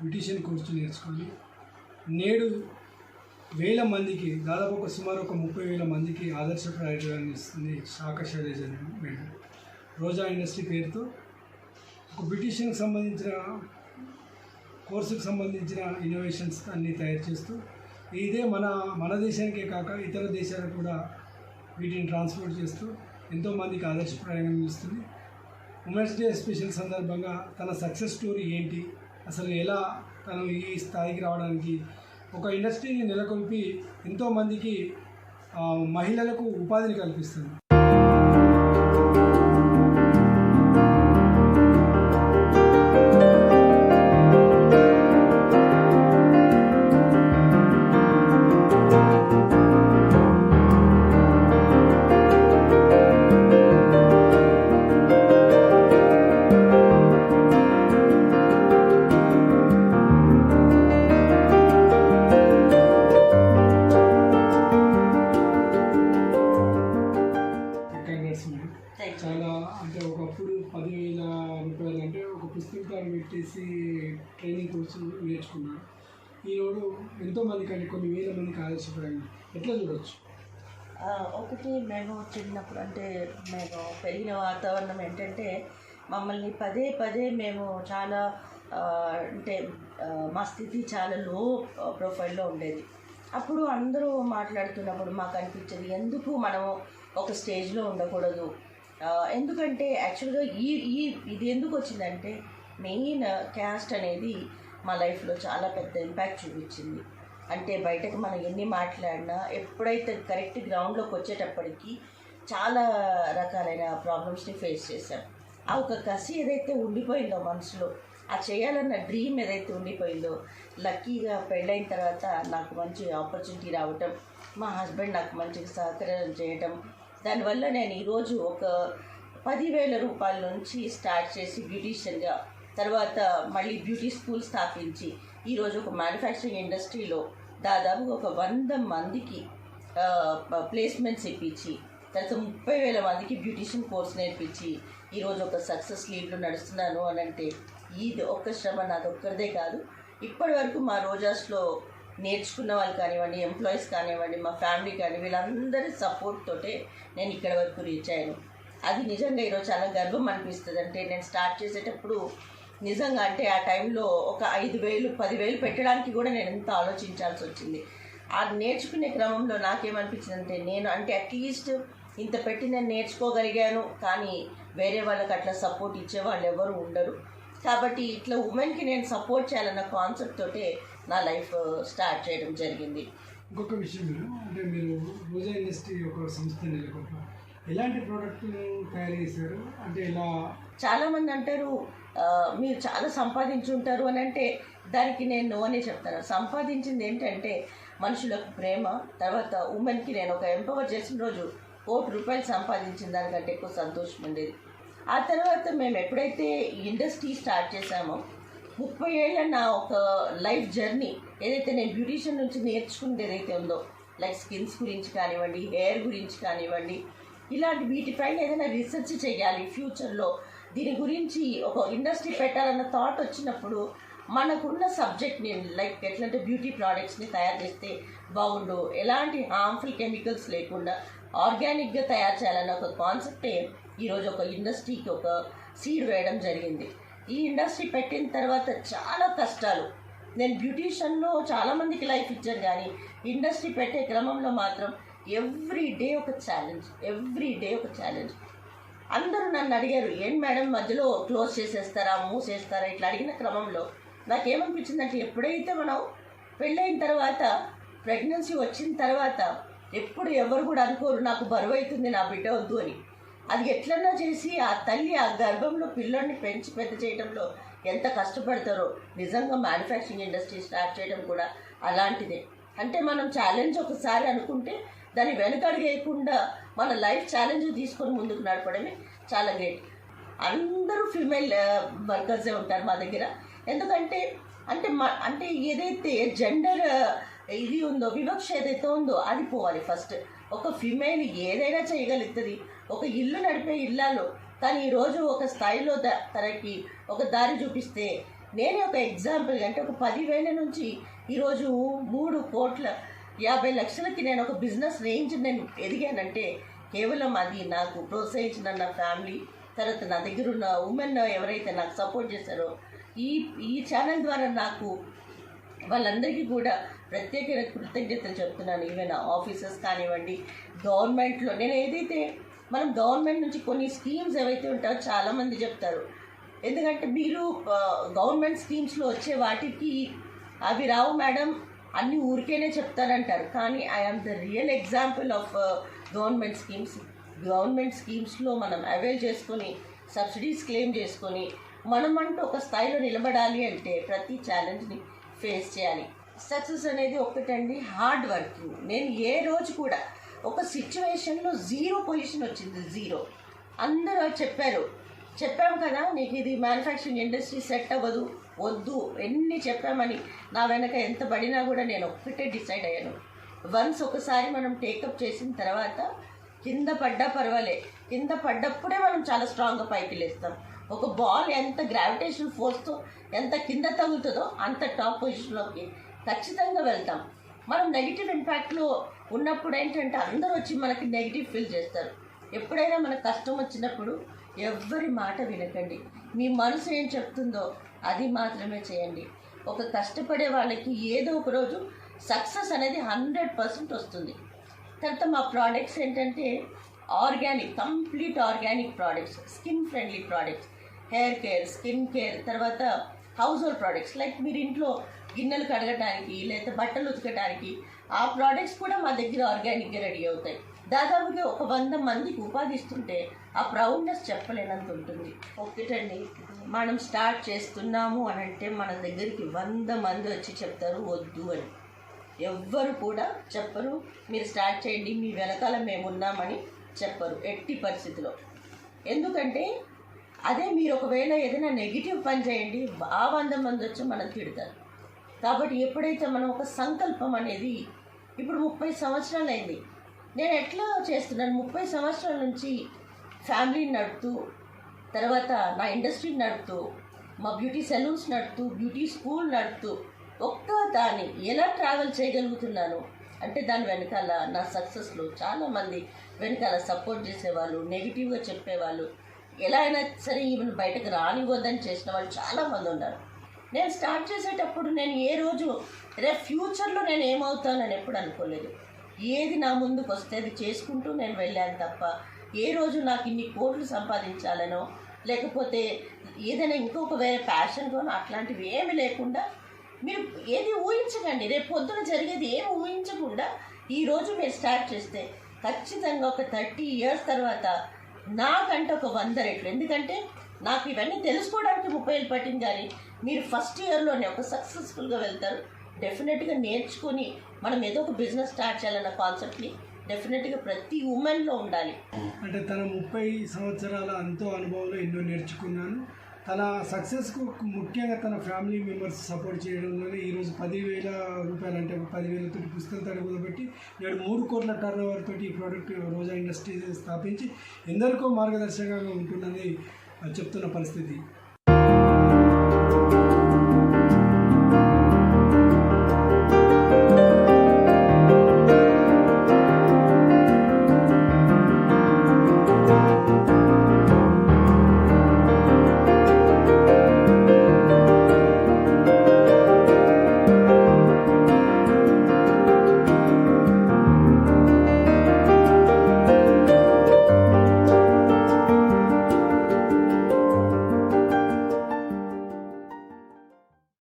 Beautician course నేర్చుకొని నేడు వేల మందికి దాదాపు ఒక సుమారు ఒక ముప్పై వేల మందికి ఆదర్శప్రాయాన్ని ఇస్తుంది శాఖ శైలజ మేడం. రోజా ఇండస్ట్రీ పేరుతో ఒక బ్యూటీషియన్కి సంబంధించిన కోర్సుకు సంబంధించిన ఇన్నోవేషన్స్ అన్నీ తయారు చేస్తూ ఇదే మన మన దేశానికే కాక ఇతర దేశాలకు కూడా వీటిని ట్రాన్స్పోర్ట్ చేస్తూ ఎంతోమందికి ఆదర్శప్రాయంగా నిలుస్తుంది ఉమెన్స్ డే స్పెషల్ సందర్భంగా తన సక్సెస్ స్టోరీ ఏంటి అసలు ఎలా తను ఈ స్థాయికి రావడానికి ఒక ఇండస్ట్రీని నెలకొల్పి ఎంతోమందికి మహిళలకు ఉపాధిని కల్పిస్తుంది. పుస్తకాలు ట్రైనింగ్ కోర్సు నేర్చుకున్నాను ఈరోజు ఎంతో మందికి కొన్ని వేల మందికి ఆదర్శపడాను ఎట్లా చూడవచ్చు ఒకటి మేము చిన్నప్పుడు అంటే మేము పెరిగిన వాతావరణం ఏంటంటే మమ్మల్ని పదే పదే మేము చాలా అంటే మా స్థితి చాలా లో ప్రొఫైల్లో ఉండేది. అప్పుడు అందరూ మాట్లాడుతున్నప్పుడు మాకు అనిపించేది ఎందుకు మనము ఒక స్టేజ్లో ఉండకూడదు? ఎందుకంటే యాక్చువల్గా ఈ ఈ ఇది ఎందుకు వచ్చిందంటే మెయిన్ క్యాస్ట్ అనేది మా లైఫ్లో చాలా పెద్ద ఇంపాక్ట్ చూపించింది. అంటే బయటకు మనం ఎన్ని మాట్లాడినా ఎప్పుడైతే కరెక్ట్ గ్రౌండ్లోకి వచ్చేటప్పటికి చాలా రకాలైన ప్రాబ్లమ్స్ని ఫేస్ చేశాం. ఆ ఒక కసి ఏదైతే ఉండిపోయిందో మనసులో ఆ చేయాలన్న డ్రీమ్ ఏదైతే ఉండిపోయిందో లక్కీగా పెళ్ళైన తర్వాత నాకు మంచి ఆపర్చునిటీ రావటం మా హస్బెండ్ నాకు మంచిగా సహకారం చేయటం దానివల్ల నేను ఈరోజు ఒక పదివేల రూపాయల నుంచి స్టార్ట్ చేసి బ్యూటీషియన్గా తర్వాత మళ్ళీ బ్యూటీ స్కూల్ స్థాపించి ఈరోజు ఒక మ్యానుఫ్యాక్చరింగ్ ఇండస్ట్రీలో దాదాపు ఒక వంద మందికి ప్లేస్మెంట్స్ ఇప్పించి తర్వాత ముప్పై వేల మందికి బ్యూటీషియన్ కోర్స్ నేర్పించి ఈరోజు ఒక సక్సెస్ లీడ్లో నడుస్తున్నాను అని అంటే ఇది ఒక్క శ్రమ నాది ఒక్కరిదే కాదు. ఇప్పటి వరకు మా రోజాస్లో నేర్చుకున్న వాళ్ళు కానివ్వండి ఎంప్లాయీస్ కానివ్వండి మా ఫ్యామిలీ కానీ వీళ్ళందరి సపోర్ట్ తోటే నేను ఇక్కడ వరకు రీచ్ అయ్యాను. అది నిజంగా ఈరోజు చాలా గర్వం అనిపిస్తుంది. అంటే నేను స్టార్ట్ చేసేటప్పుడు నిజంగా అంటే ఆ టైంలో ఒక ఐదు వేలు పదివేలు పెట్టడానికి కూడా నేను ఎంత ఆలోచించాల్సి వచ్చింది. ఆ నేర్చుకునే క్రమంలో నాకేమనిపించింది అంటే నేను అంటే అట్లీస్ట్ ఇంత పెట్టి నేను నేర్చుకోగలిగాను కానీ వేరే వాళ్ళకి అట్లా సపోర్ట్ ఇచ్చే వాళ్ళు ఎవరు ఉండరు. కాబట్టి ఇట్లా ఉమెన్కి నేను సపోర్ట్ చేయాలన్న కాన్సెప్ట్ తోటే నా లైఫ్ స్టార్ట్ uh, చేయడం జరిగింది. ఇంకొక విషయం మీరు అంటే మీరు రోజా ఇండస్ట్రీ ఒక సంస్థ నెలకొల్పారు ఎలాంటి ప్రోడక్ట్ తయారు చేశారు? అంటే ఇలా చాలామంది అంటారు మీరు చాలా సంపాదించుంటారు అని అంటే దానికి నేను నో అనే చెప్తాను. సంపాదించింది ఏంటంటే మనుషులకు ప్రేమ తర్వాత ఉమెన్కి నేను ఒక ఎంపవర్ చేసిన రోజు కోటి రూపాయలు సంపాదించిన దానికంటే ఎక్కువ సంతోషం ఉండేది. ఆ తర్వాత మేము ఎప్పుడైతే ఇండస్ట్రీ స్టార్ట్ చేశామో ముప్పై ఏళ్ళ నా ఒక లైఫ్ జర్నీ ఏదైతే నేను బ్యూటీషియన్ నుంచి నేర్చుకునేది ఏదైతే ఉందో లైక్ స్కిన్స్ గురించి కానివ్వండి హెయిర్ గురించి కానివ్వండి ఇలాంటి వీటిపైన ఏదైనా రీసెర్చ్ చేయాలి ఫ్యూచర్లో దీని గురించి ఒక ఇండస్ట్రీ పెట్టాలన్న థాట్ వచ్చినప్పుడు మనకున్న సబ్జెక్ట్ని లైక్ ఎట్లంటే బ్యూటీ ప్రోడక్ట్స్ని తయారు చేస్తే బాగుండు. ఎలాంటి హార్మ్ఫుల్ కెమికల్స్ లేకుండా ఆర్గానిక్గా తయారు చేయాలన్న ఒక కాన్సెప్టే ఈరోజు ఒక ఇండస్ట్రీకి ఒక సీడ్ వేయడం జరిగింది. ఈ ఇండస్ట్రీ పెట్టిన తర్వాత చాలా కష్టాలు. నేను బ్యూటీషియన్లో చాలామందికి లైఫ్ ఇచ్చాను కానీ ఇండస్ట్రీ పెట్టే క్రమంలో మాత్రం ఎవ్రీ డే ఒక ఛాలెంజ్ ఎవ్రీ డే ఒక ఛాలెంజ్. అందరూ నన్ను అడిగారు ఏం మేడం మధ్యలో క్లోజ్ చేసేస్తారా మూసేస్తారా? ఇట్లా అడిగిన క్రమంలో నాకేమనిపించిందంటే ఎప్పుడైతే మనం పెళ్ళైన తర్వాత ప్రెగ్నెన్సీ వచ్చిన తర్వాత ఎప్పుడు ఎవరు కూడా అనుకోరు నాకు బరువు అవుతుంది నా బిడ్డ వద్దు అని. అది ఎట్లన్నా చేసి ఆ తల్లి ఆ గర్భంలో పిల్లల్ని పెంచి పెద్ద చేయడంలో ఎంత కష్టపడతారో నిజంగా మ్యానుఫ్యాక్చరింగ్ ఇండస్ట్రీ స్టార్ట్ చేయడం కూడా అలాంటిదే. అంటే మనం ఛాలెంజ్ ఒకసారి అనుకుంటే దాన్ని వెనకడిగేయకుండా మన లైఫ్ ఛాలెంజ్ తీసుకొని ముందుకు నడపడమే చాలా గ్రేట్. అందరూ ఫీమేల్ వర్కర్సే ఉంటారు మా దగ్గర. ఎందుకంటే అంటే మా అంటే ఏదైతే జెండర్ ఇది ఉందో వివక్ష ఏదైతే ఉందో అది పోవాలి ఫస్ట్. ఒక ఫిమేల్ ఏదైనా చేయగలుగుతుంది. ఒక ఇల్లు నడిపే ఇల్లాలు తను ఈరోజు ఒక స్థాయిలో తనకి ఒక దారి చూపిస్తే నేనే ఒక ఎగ్జాంపుల్ అంటే ఒక పదివేల నుంచి ఈరోజు మూడు కోట్ల యాభై లక్షలకి నేను ఒక బిజినెస్ రేంజ్ నేను ఎదిగానంటే కేవలం అది నాకు ప్రోత్సహించిన నా ఫ్యామిలీ తర్వాత నా దగ్గర ఉన్న ఉమెన్ ఎవరైతే నాకు సపోర్ట్ చేశారో ఈ ఈ ఛానల్ ద్వారా నాకు వాళ్ళందరికీ కూడా ప్రత్యేక కృతజ్ఞతలు చెప్తున్నాను. ఈవెన్ ఆఫీసర్స్ కానివ్వండి గవర్నమెంట్లో నేను ఏదైతే మనం గవర్నమెంట్ నుంచి కొన్ని స్కీమ్స్ ఏవైతే ఉంటాయో చాలామంది చెప్తారు. ఎందుకంటే మీరు గవర్నమెంట్ స్కీమ్స్లో వచ్చే వాటికి అవి రావు మేడం. అన్ని ఊరికేనే చెప్తారంటారు కానీ I am the real example of government schemes government స్కీమ్స్లో మనం అవైల్ చేసుకొని సబ్సిడీస్ క్లెయిమ్ చేసుకొని మనం అంటూ ఒక స్థాయిలో నిలబడాలి అంటే ప్రతి ఛాలెంజ్ని ఫేస్ చేయాలి. సక్సెస్ అనేది ఒకటండి హార్డ్ వర్కింగ్ నేను ఏ రోజు కూడా ఒక సిచ్యువేషన్లో జీరో పొజిషన్ వచ్చింది జీరో అందరూ చెప్పారు. చెప్పాం కదా నీకు ఇది మ్యానుఫ్యాక్చరింగ్ ఇండస్ట్రీ సెట్ అవ్వదు. వద్దు ఎన్ని చెప్పామని నా వెనక ఎంత పడినా కూడా నేను ఒక్కటే డిసైడ్ అయ్యాను. వన్స్ ఒకసారి మనం టేకప్ చేసిన తర్వాత కింద పడ్డా పర్వాలే. కింద పడ్డప్పుడే మనం చాలా స్ట్రాంగ్గా పైకి లేస్తాం. ఒక బాల్ ఎంత గ్రావిటేషన్ ఫోర్స్తో ఎంత కింద తగులుతుందో అంత టాప్ పొజిషన్లోకి ఖచ్చితంగా వెళ్తాం. మనం నెగిటివ్ ఇంపాక్ట్లో ఉన్నప్పుడు ఏంటంటే అందరూ వచ్చి మనకి నెగిటివ్ ఫీల్ చేస్తారు. ఎప్పుడైనా మనకు కష్టం వచ్చినప్పుడు ఎవ్వరి మాట వినకండి. మీ మనసు ఏం చెప్తుందో అది మాత్రమే చేయండి. ఒక కష్టపడే వాళ్ళకి ఏదో ఒక రోజు సక్సెస్ అనేది హండ్రెడ్ పర్సెంట్ వస్తుంది. తర్వాత మా ప్రోడక్ట్స్ ఏంటంటే organic complete organic products skin friendly products hair care skin care తర్వాత హౌస్ హోల్డ్ ప్రోడక్ట్స్ లైక్ మీరు ఇంట్లో గిన్నెలు కడగడానికి లేదా బట్టలు ఉతకడానికి ఆ ప్రోడక్ట్స్ కూడా మా దగ్గర ఆర్గానిక్గా రెడీ అవుతాయి. దాదాపుగా ఒక వంద మందికి ఉపాధి ఇస్తుంటే ఆ ప్రౌడ్నెస్ చెప్పలేనంత ఉంటుంది. ఒకటండి మనం స్టార్ట్ చేస్తున్నాము అని అంటే మన దగ్గరికి వంద మంది వచ్చి చెప్తారు వద్దు అని. ఎవ్వరు కూడా చెప్పరు మీరు స్టార్ట్ చేయండి మీ వెనకాల మేము ఉన్నామని చెప్పరు ఎట్టి పరిస్థితిలో. ఎందుకంటే అదే మీరు ఒకవేళ ఏదైనా నెగిటివ్ పని చేయండి ఆ వంద మంది వచ్చి మనం తిడతారు. కాబట్టి ఎప్పుడైతే మనం ఒక సంకల్పం అనేది ఇప్పుడు ముప్పై సంవత్సరాలు అయింది నేను ఎట్లా చేస్తున్నాను? ముప్పై సంవత్సరాల నుంచి ఫ్యామిలీని నడుపుతూ తర్వాత నా ఇండస్ట్రీ నడుపుతూ మా బ్యూటీ సెలూన్స్ నడుపుతూ బ్యూటీ స్కూల్ నడుపుతూ ఒక్క దాన్ని ఎలా ట్రావెల్ చేయగలుగుతున్నాను అంటే దాని వెనకాల నా సక్సెస్లో చాలామంది వెనకాల సపోర్ట్ చేసేవాళ్ళు నెగిటివ్గా చెప్పేవాళ్ళు. ఎలా అయినా సరే ఈవెన్ బయటకు రానివ్వద్దని చేసిన వాళ్ళు చాలామంది ఉన్నారు. నేను స్టార్ట్ చేసేటప్పుడు నేను ఏ రోజు రేపు ఫ్యూచర్లో నేను ఏమవుతానని ఎప్పుడు అనుకోలేదు. ఏది నా ముందుకు వస్తే అది చేసుకుంటూ నేను వెళ్ళాను తప్ప ఏ రోజు నాకు ఇన్ని కోట్లు సంపాదించాలనో లేకపోతే ఏదైనా ఇంకొక వేరే ప్యాషన్తోనో అట్లాంటివి ఏమి లేకుండా మీరు ఏది ఊహించకండి. రేపు పొద్దున జరిగేది ఏమి ఊహించకుండా ఈరోజు మీరు స్టార్ట్ చేస్తే ఖచ్చితంగా ఒక థర్టీ ఇయర్స్ తర్వాత నాకంటే ఒక వంద రెట్లు. ఎందుకంటే నాకు ఇవన్నీ తెలుసుకోవడానికి ముప్పై ఏళ్ళు పట్టింది కానీ మీరు ఫస్ట్ ఇయర్లోనే ఒక సక్సెస్ఫుల్గా వెళ్తారు. డెఫినెట్గా నేర్చుకొని మనం ఏదో ఒక బిజినెస్ స్టార్ట్ చేయాలన్న కాన్సెప్ట్ని డెఫినెట్గా ప్రతి ఉమెన్లో ఉండాలి. అంటే తన ముప్పై సంవత్సరాల అంతో అనుభవంలో ఎన్నో నేర్చుకున్నాను. తన సక్సెస్కు ముఖ్యంగా తన ఫ్యామిలీ మెంబర్స్ సపోర్ట్ చేయడంలోనే ఈరోజు పదివేల రూపాయలు అంటే పదివేలతో పుస్తకం తడి కుదబెట్టి నేడు మూడు కోట్ల టర్న్ ఓవర్ తోటి ఈ ప్రోడక్ట్ రోజా ఇండస్ట్రీస్ స్థాపించి ఎందరికో మార్గదర్శకంగా ఉంటుందని చెప్తున్న పరిస్థితి.